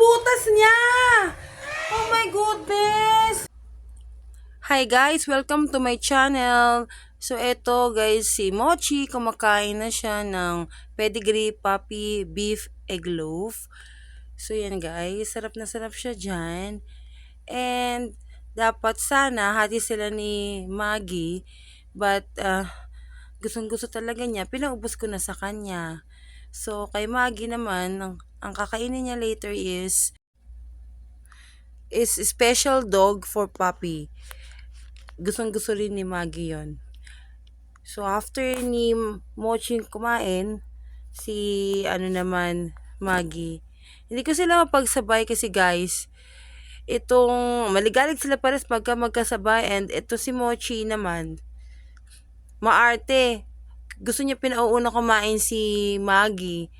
butas niya! Oh my goodness! Hi guys! Welcome to my channel! So eto guys, si Mochi, kumakain na siya ng pedigree puppy beef egg loaf. So yan guys, sarap na sarap siya dyan. And dapat sana hati sila ni Maggie. But uh, gustong gusto talaga niya, pinaubos ko na sa kanya. So kay Maggie naman, ang, kakainin niya later is is special dog for puppy. Gustong gusto rin ni Maggie yon. So after ni Mochi kumain, si ano naman Maggie, hindi ko sila mapagsabay kasi guys, itong maligalig sila pares pagka magkasabay and ito si Mochi naman, maarte. Gusto niya pinauuna kumain si Maggie.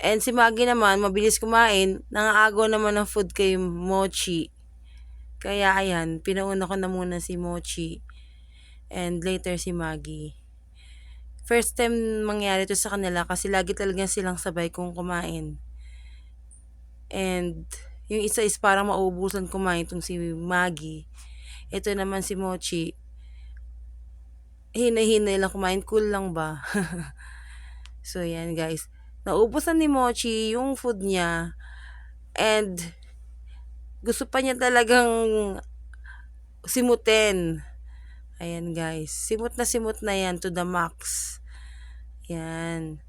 And si Maggie naman, mabilis kumain, nangaagaw naman ng food kay Mochi. Kaya ayan, pinauna ko na muna si Mochi. And later si Maggie. First time mangyari to sa kanila kasi lagi talaga silang sabay kung kumain. And yung isa is parang maubusan kumain itong si Maggie. Ito naman si Mochi. Hina-hina lang kumain. Cool lang ba? so yan guys. Naubusan ni Mochi yung food niya. And gusto pa niya talagang simutin. Ayan guys. Simut na simut na yan to the max. Yan.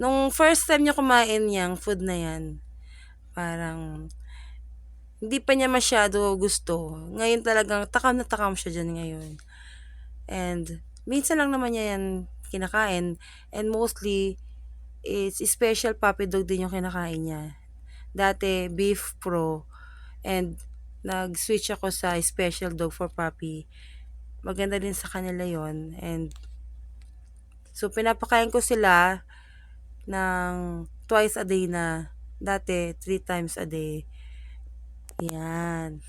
Nung first time niya kumain yung food na yan, parang hindi pa niya masyado gusto. Ngayon talagang takam na takam siya dyan ngayon. And minsan lang naman niya yan kinakain. And mostly, it's special puppy dog din yung kinakain niya. Dati, beef pro. And nag-switch ako sa special dog for puppy. Maganda din sa kanila yon And so, pinapakain ko sila ng twice a day na. Dati, three times a day. Yan.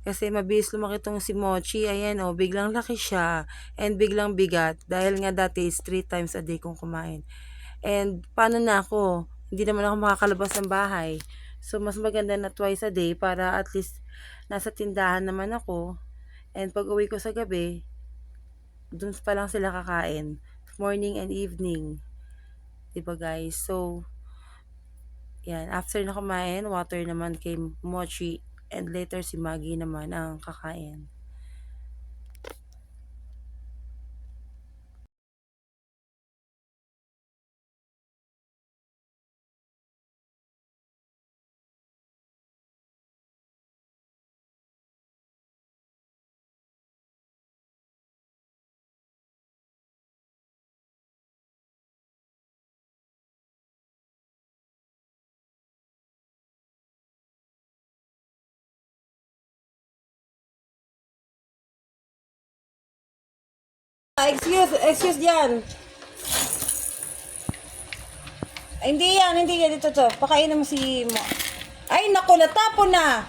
Kasi mabilis lumaki tong si Mochi. Ayan oh, biglang laki siya. And biglang bigat. Dahil nga dati is three times a day kung kumain. And paano na ako? Hindi naman ako makakalabas ng bahay. So, mas maganda na twice a day para at least nasa tindahan naman ako. And pag uwi ko sa gabi, dun pa lang sila kakain. Morning and evening. Diba guys? So, yan. After na kumain, water naman kay Mochi. And later si Maggie naman ang kakain. Excuse, excuse diyan. Ay, hindi yan, hindi yan. Dito to. Pakainin mo si mo. Ay, naku, natapon na.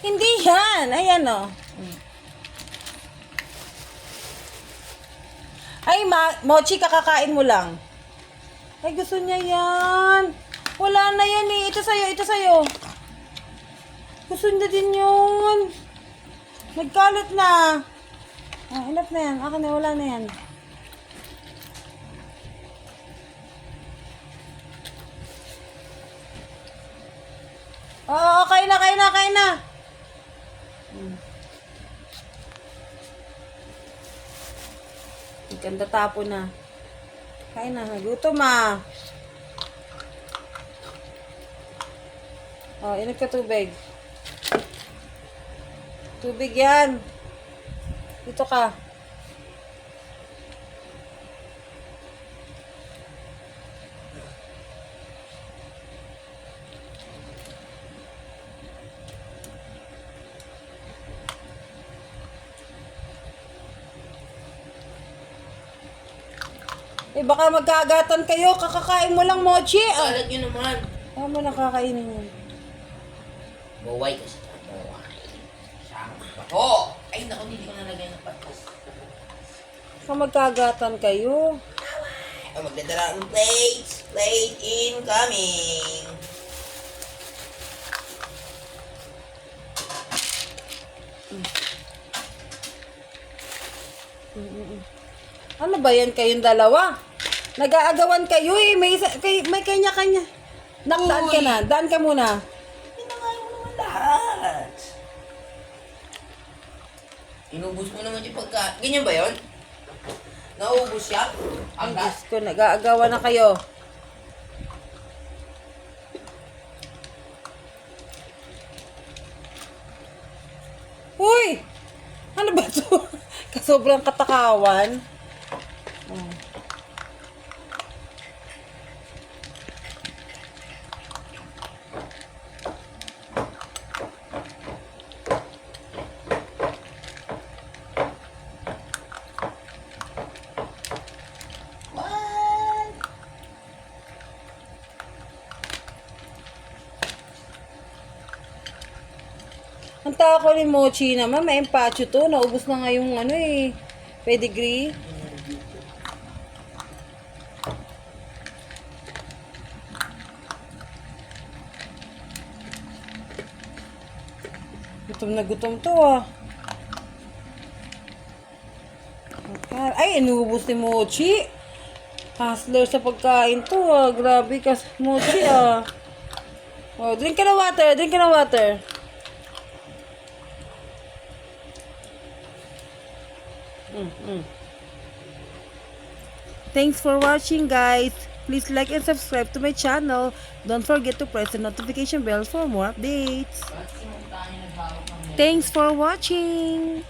Hindi yan. Ayan, o. Ay, ma Mochi, kakakain mo lang. Ay, gusto niya yan. Wala na yan eh. Ito sa'yo, ito sa'yo. Gusto niya din yun. Nagkalat na. Ah, enough na yan. Akin na, wala na yan. Oo, kain na, kain na, kain na. Hmm. Ganda tapo na. Kain na, nagutom ah. Oh, inog ka tubig. Tubig yan. Dito ka. Eh, baka magkagatan kayo. Kakakain mo lang, Mochi. Ah, Kalat nyo naman. ano mo na kakainin yun? Buway kasi. Buway. Sama pa ko. Ay, naku, hindi ko nalagay ng patas. Baka magkagatan kayo. Oh, magdadala ng plates. Plate incoming. Ano ba yan kayong dalawa? Nag-aagawan kayo eh. May, isa, kay, may kanya-kanya. Nakdaan ka Uy. na. Daan ka muna. Pinangayon mo naman lahat. Inubos mo naman yung pagka... Ganyan ba yun? Naubos siya? Ang? Diyos ko, nag-aagawan na kayo. Uy! Ano ba to? Kasobrang katakawan. Ang tako ni Mochi naman, may empacho to. Naubos na nga yung ano eh, pedigree. Gutom na gutom to ah. Ay, inubos ni Mochi. Hustler sa pagkain to ah. Grabe ka, Mochi ah. Oh, drink ka ng water, drink ka ng water. Thanks for watching guys. Please like and subscribe to my channel. Don't forget to press the notification bell for more updates. Thanks for watching.